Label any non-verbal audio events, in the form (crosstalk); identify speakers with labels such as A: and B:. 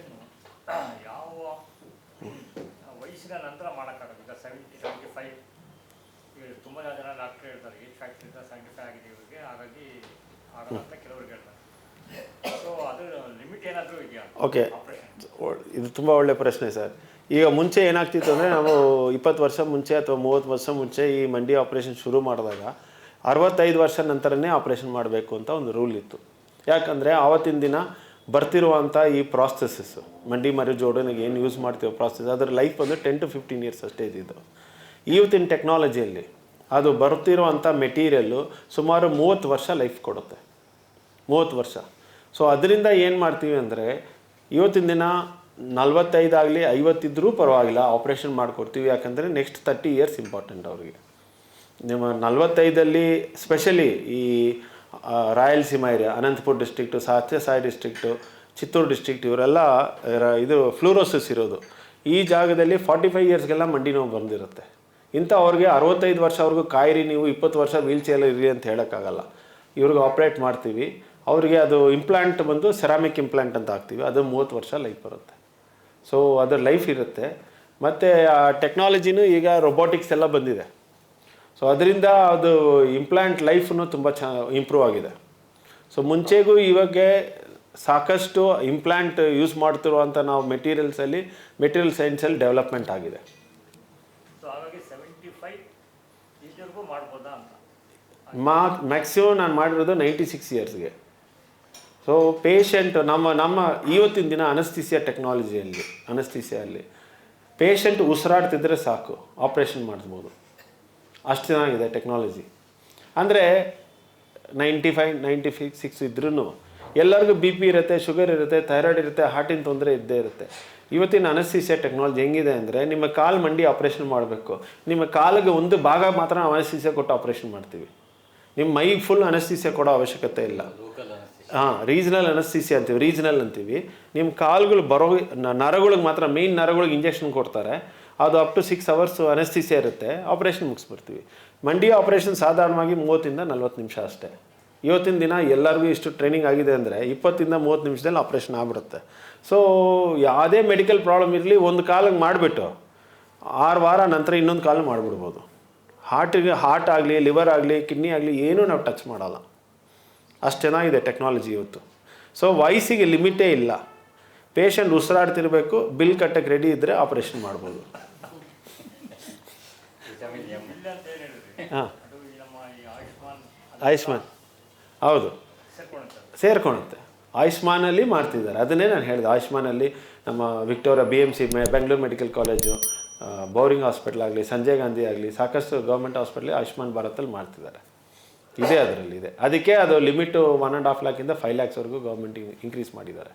A: Operation (coughs) ಯಾವ ವಯಸ್ಸಿನ ನಂತರ ಮಾಡೋಕ್ಕಾಗಲ್ಲ ಈಗ ಸೆವೆಂಟಿ ಸೆವೆಂಟಿ ಫೈವ್ ಈಗ ತುಂಬ ಜನ ಡಾಕ್ಟ್ರ್ ಹೇಳ್ತಾರೆ, ಏಜ್ ಫ್ಯಾಕ್ಟ್ರಿಂದ ಸೆವೆಂಟಿ ಫೈವ್ ಆಗಿದೆ ಇವರಿಗೆ, ಹಾಗಾಗಿ ಆಗಲ್ಲ ಅಂತ ಕೆಲವ್ರಿಗೆ ಹೇಳ್ತಾರೆ. ಅದು ಲಿಮಿಟ್ ಏನಾದರೂ ಇದೆಯಾ?
B: ಓಕೆ ಇದು ತುಂಬ ಒಳ್ಳೆ ಪ್ರಶ್ನೆ ಸರ್. ಈಗ ಮುಂಚೆ ಏನಾಗ್ತಿತ್ತು ಅಂದರೆ ನಾವು ಇಪ್ಪತ್ತು ವರ್ಷ ಮುಂಚೆ ಅಥವಾ ಮೂವತ್ತು ವರ್ಷ ಮುಂಚೆ ಈ ಮಂಡಿ ಆಪ್ರೇಷನ್ ಶುರು ಮಾಡಿದಾಗ ಅರವತ್ತೈದು ವರ್ಷ ನಂತರನೇ ಆಪ್ರೇಷನ್ ಮಾಡಬೇಕು ಅಂತ ಒಂದು ರೂಲ್ ಇತ್ತು. ಯಾಕಂದರೆ ಆವತ್ತಿನ ದಿನ ಬರ್ತಿರುವಂಥ ಈ ಪ್ರಾಸೆಸಸ್ಸು ಮಂಡಿ, ಮರಿ ಜೋಡನಿಗೆ ಏನು ಯೂಸ್ ಮಾಡ್ತೀವೋ ಪ್ರಾಸೆಸ್ ಅದರ ಲೈಫ್ ಬಂದು ಟೆನ್ ಟು ಫಿಫ್ಟೀನ್ ಇಯರ್ಸ್ ಅಷ್ಟೇ ಇದ್ದಿದ್ದು ಇವತ್ತಿನ ಟೆಕ್ನಾಲಜಿಯಲ್ಲಿ ಅದು ಬರ್ತಿರುವಂಥ ಮೆಟೀರಿಯಲ್ಲು ಸುಮಾರು ಮೂವತ್ತು ವರ್ಷ ಲೈಫ್ ಕೊಡುತ್ತೆ. ಮೂವತ್ತು ವರ್ಷ. ಸೊ ಅದರಿಂದ ಏನು ಮಾಡ್ತೀವಿ ಅಂದರೆ ಇವತ್ತಿನ ದಿನ ನಲ್ವತ್ತೈದಾಗಲಿ ಐವತ್ತಿದ್ರೂ ಪರವಾಗಿಲ್ಲ ಆಪ್ರೇಷನ್ ಮಾಡಿಕೊಡ್ತೀವಿ. ಯಾಕಂದರೆ ನೆಕ್ಸ್ಟ್ ತರ್ಟಿ ಇಯರ್ಸ್ ಇಂಪಾರ್ಟೆಂಟ್ ಅವರಿಗೆ. ನಿಮ್ಮ ನಲ್ವತ್ತೈದಲ್ಲಿ ಸ್ಪೆಷಲಿ ಈ Rayalaseema area, Anantapur district Sathyasai district Chittoor district ಇವರೆಲ್ಲ ಇದು ಫ್ಲೂರೋಸಿಸ್ ಇರೋದು. ಈ ಜಾಗದಲ್ಲಿ ಫಾರ್ಟಿ ಫೈವ್ ಇಯರ್ಸ್ಗೆಲ್ಲ ಮಂಡಿ ನೋವು ಬಂದಿರುತ್ತೆ. ಇಂಥ ಅವ್ರಿಗೆ ಅರವತ್ತೈದು ವರ್ಷವರೆಗೂ ಕಾಯಿರಿ, ನೀವು ಇಪ್ಪತ್ತು ವರ್ಷ ವೀಲ್ ಚೇರ್ ಇರಿ ಅಂತ ಹೇಳೋಕ್ಕಾಗಲ್ಲ. ಇವ್ರಿಗೆ ಆಪ್ರೇಟ್ ಮಾಡ್ತೀವಿ. ಅವರಿಗೆ ಅದು ಇಂಪ್ಲಾಂಟ್ ಬಂದು ಸೆರಾಮಿಕ್ ಇಂಪ್ಲಾಂಟ್ ಅಂತ ಹಾಕ್ತೀವಿ. ಅದು ಮೂವತ್ತು ವರ್ಷ ಲೈಫ್ ಬರುತ್ತೆ. ಸೊ ಅದರ ಲೈಫ್ ಇರುತ್ತೆ. ಮತ್ತು ಆ ಟೆಕ್ನಾಲಜಿನೂ ಈಗ ರೊಬೋಟಿಕ್ಸ್ ಎಲ್ಲ ಬಂದಿದೆ. ಸೊ ಅದರಿಂದ ಅದು ಇಂಪ್ಲಾಂಟ್ ಲೈಫ್ನು ತುಂಬ ಚ ಇಂಪ್ರೂವ್ ಆಗಿದೆ. ಸೊ ಮುಂಚೆಗೂ ಇವಾಗ ಸಾಕಷ್ಟು ಇಂಪ್ಲಾಂಟ್ ಯೂಸ್ ಮಾಡ್ತಿರುವಂಥ ನಾವು ಮೆಟೀರಿಯಲ್ಸಲ್ಲಿ ಮೆಟೀರಿಯಲ್ ಸೈನ್ಸಲ್ಲಿ ಡೆವಲಪ್ಮೆಂಟ್ ಆಗಿದೆ. ಮಾ ಮ್ಯಾಕ್ಸಿಮಮ್ ನಾನು ಮಾಡಿರೋದು ನೈಂಟಿ ಸಿಕ್ಸ್ ಇಯರ್ಸ್ಗೆ ಸೊ ಪೇಷಂಟ್ ನಮ್ಮ ನಮ್ಮ ಇವತ್ತಿನ ದಿನ ಅನಸ್ತಿಸಿಯ ಟೆಕ್ನಾಲಜಿಯಲ್ಲಿ ಅನಸ್ತಿಸಿಯಲ್ಲಿ ಪೇಷಂಟ್ ಉಸಿರಾಡ್ತಿದ್ರೆ ಸಾಕು ಆಪ್ರೇಷನ್ ಮಾಡಿಸ್ಬೋದು ಅಷ್ಟು ಚೆನ್ನಾಗಿದೆ ಟೆಕ್ನಾಲಜಿ ಅಂದರೆ ನೈಂಟಿ ಫೈವ್ ನೈಂಟಿ ಫಿ ಸಿಕ್ಸ್ ಇದ್ರೂ ಎಲ್ಲರಿಗೂ ಬಿ ಪಿ ಇರುತ್ತೆ ಶುಗರ್ ಇರುತ್ತೆ ಥೈರಾಯ್ಡ್ ಇರುತ್ತೆ ಹಾರ್ಟಿನ ತೊಂದರೆ ಇದ್ದೇ ಇರುತ್ತೆ. ಇವತ್ತಿನ ಅನಸ್ತೀಸಿಯಾ ಟೆಕ್ನಾಲಜಿ ಹೆಂಗಿದೆ ಅಂದರೆ ನಿಮ್ಮ ಕಾಲು ಮಂಡಿ ಆಪ್ರೇಷನ್ ಮಾಡಬೇಕು. ನಿಮ್ಮ ಕಾಲಿಗೆ ಒಂದು ಭಾಗ ಮಾತ್ರ ನಾವು ಅನಸ್ತಿಸಿಯಾ ಕೊಟ್ಟು ಆಪ್ರೇಷನ್ ಮಾಡ್ತೀವಿ. ನಿಮ್ಮ ಮೈ ಫುಲ್ ಅನಸ್ತೀಸಿಯಾ ಕೊಡೋ ಅವಶ್ಯಕತೆ ಇಲ್ಲ. ಹಾಂ ರೀಜನಲ್ ಅನಸ್ತಿಸಿ ಅಂತೀವಿ ರೀಜನಲ್ ಅಂತೀವಿ. ನಿಮ್ಮ ಕಾಲುಗಳು ಬರೋ ನರಗಳಿಗೆ ಮಾತ್ರ ಮೇಯ್ನ್ ನರಗಳಿಗೆ ಇಂಜೆಕ್ಷನ್ ಕೊಡ್ತಾರೆ. ಅದು up to six hours anaesthesia ಇರುತ್ತೆ. ಆಪ್ರೇಷನ್ ಮುಗಿಸ್ಬಿಡ್ತೀವಿ. ಮಂಡಿ ಆಪ್ರೇಷನ್ ಸಾಧಾರಣವಾಗಿ ಮೂವತ್ತಿಂದ ನಲ್ವತ್ತು ನಿಮಿಷ ಅಷ್ಟೇ. ಇವತ್ತಿನ ದಿನ ಎಲ್ಲರಿಗೂ ಇಷ್ಟು ಟ್ರೈನಿಂಗ್ ಆಗಿದೆ ಅಂದರೆ ಇಪ್ಪತ್ತಿಂದ ಮೂವತ್ತು ನಿಮಿಷದಲ್ಲಿ ಆಪ್ರೇಷನ್ ಆಗ್ಬಿಡುತ್ತೆ. ಸೊ ಯಾವುದೇ ಮೆಡಿಕಲ್ ಪ್ರಾಬ್ಲಮ್ ಇರಲಿ, ಒಂದು ಕಾಲಿಗೆ ಮಾಡಿಬಿಟ್ಟು ಆರು ವಾರ ನಂತರ ಇನ್ನೊಂದು ಕಾಲು ಮಾಡಿಬಿಡ್ಬೋದು. ಹಾರ್ಟಿಗೆ ಹಾರ್ಟ್ ಆಗಲಿ ಲಿವರ್ ಆಗಲಿ ಕಿಡ್ನಿ ಆಗಲಿ, ಏನೂ ನಾವು ಟಚ್ ಮಾಡಲ್ಲ. ಅಷ್ಟು ಚೆನ್ನಾಗಿದೆ ಟೆಕ್ನಾಲಜಿ ಇವತ್ತು. ಸೊ ವಯಸ್ಸಿಗೆ ಲಿಮಿಟೇ ಇಲ್ಲ. ಪೇಷಂಟ್ ಉಸಿರಾಡ್ತಿರಬೇಕು ಬಿಲ್ ಕಟ್ಟಕ್ಕೆ ರೆಡಿ ಇದ್ದರೆ ಆಪ್ರೇಷನ್ ಮಾಡ್ಬೋದು
A: ಇಲ್ಲ ಅಂತ ಏನು ಹೇಳಿದ್ರಿ
B: ಹಾಂ.
A: ಆಯುಷ್ಮಾನ್.
B: ಹೌದು.
A: ಸೇರ್ಕೊಳುತ್ತೆ
B: ಆಯುಷ್ಮಾನಲ್ಲಿ ಮಾಡ್ತಿದ್ದಾರೆ. ಅದನ್ನೇ ನಾನು ಹೇಳಿದೆ. ಆಯುಷ್ಮಾನಲ್ಲಿ ನಮ್ಮ ವಿಕ್ಟೋರಿಯಾ ಬಿ ಎಂ ಸಿ ಮೆ, Bengaluru medical college Bowring hospital ಆಗಲಿ, ಸಂಜಯ್ ಗಾಂಧಿ ಆಗಲಿ, ಸಾಕಷ್ಟು ಗೌರ್ಮೆಂಟ್ ಹಾಸ್ಪಿಟ್ಲಲ್ಲಿ ಆಯುಷ್ಮಾನ್ ಭಾರತಲ್ಲಿ ಮಾಡ್ತಿದ್ದಾರೆ. ಇದೆ ಅದರಲ್ಲಿ ಇದೆ. ಅದಕ್ಕೆ ಅದು ಲಿಮಿಟು ಒನ್ ಆ್ಯಂಡ್ ಹಾಫ್ ಲ್ಯಾಕಿಂದ ಫೈವ್ ಲ್ಯಾಕ್ಸ್ವರೆಗೂ ಗೌರ್ಮೆಂಟ್ ಇನ್ಕ್ರೀಸ್ ಮಾಡಿದ್ದಾರೆ.